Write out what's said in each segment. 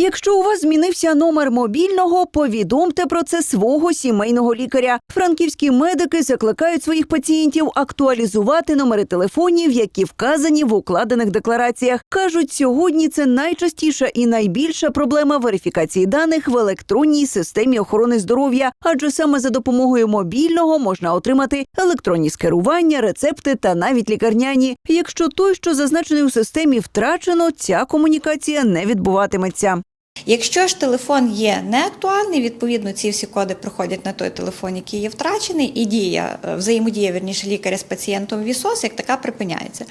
Якщо у вас змінився номер мобільного, повідомте про це свого сімейного лікаря. Франківські медики закликають своїх пацієнтів актуалізувати номери телефонів, які вказані в укладених деклараціях. кажуть, сьогодні це найчастіша і найбільша проблема верифікації даних в електронній системі охорони здоров'я, адже саме за допомогою мобільного можна отримати електронні скерування, рецепти та навіть лікарняні. Якщо той, що зазначений у системі, втрачено, ця комунікація не відбуватиметься. Якщо ж телефон є неактуальний, відповідно ці всі коди приходять на той телефон, який є втрачений, і дія е, взаємодія верніше лікаря з пацієнтом ВІСОС як така припиняється.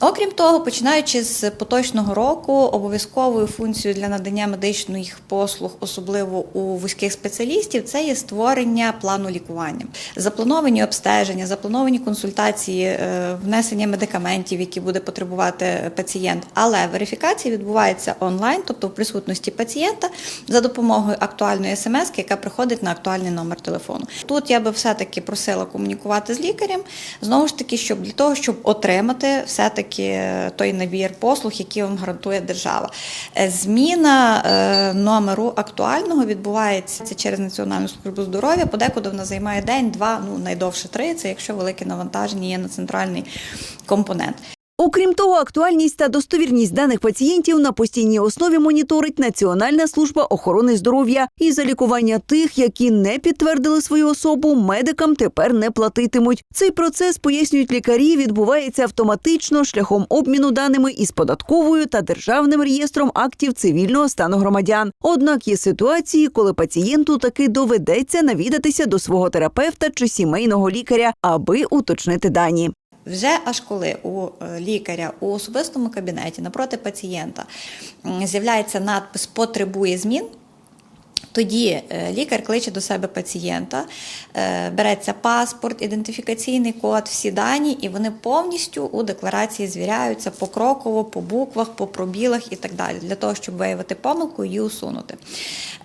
Окрім того, починаючи з поточного року, обов'язковою функцією для надання медичних послуг, особливо у вузьких спеціалістів, це є створення плану лікування, заплановані обстеження, заплановані консультації, е, внесення медикаментів, які буде потребувати пацієнт. Але верифікація відбувається онлайн, тобто в присутності пацієнта за допомогою актуальної смс, яка приходить на актуальний номер телефону. Тут я би все-таки просила комунікувати з лікарем, знову ж таки, щоб для того, щоб отримати все-таки той набір послуг, які вам гарантує держава. Е, Зміна е, номеру актуального відбувається через Національну службу здоров'я. Подекуди вона займає день, два, ну найдовше три. Це якщо велике навантаження є на центральний компонент. Окрім того, актуальність та достовірність даних пацієнтів на постійній основі моніторить Національна служба охорони здоров'я. І за лікування тих, які не підтвердили свою особу, медикам тепер не платитимуть. Цей процес пояснюють лікарі. Відбувається автоматично шляхом обміну даними із податковою та державним реєстром актів цивільного стану громадян. Однак є ситуації, коли пацієнту таки доведеться навідатися до свого терапевта чи сімейного лікаря, аби уточнити дані. Вже аж коли у е, лікаря у особистому кабінеті напроти пацієнта з'являється надпис Потребує змін. Тоді е, лікар кличе до себе пацієнта, е, береться паспорт, ідентифікаційний код, всі дані, і вони повністю у декларації звіряються покроково, по буквах, по пробілах і так далі, для того, щоб виявити помилку і її усунути.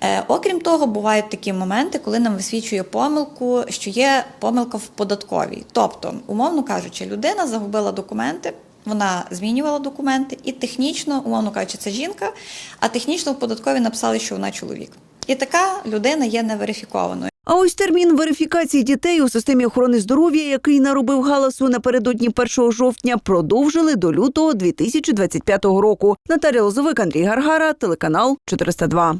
Е, Окрім того, бувають такі моменти, коли нам висвічує помилку, що є помилка в податковій. Тобто, умовно кажучи, людина загубила документи. Вона змінювала документи, і технічно, умовно кажучи, це жінка, а технічно в податковій написали, що вона чоловік. І така людина є неверифікованою. А ось термін верифікації дітей у системі охорони здоров'я, який наробив галасу напередодні 1 жовтня, продовжили до лютого 2025 року. Наталя Лозовик, Андрій Гаргара, телеканал 402.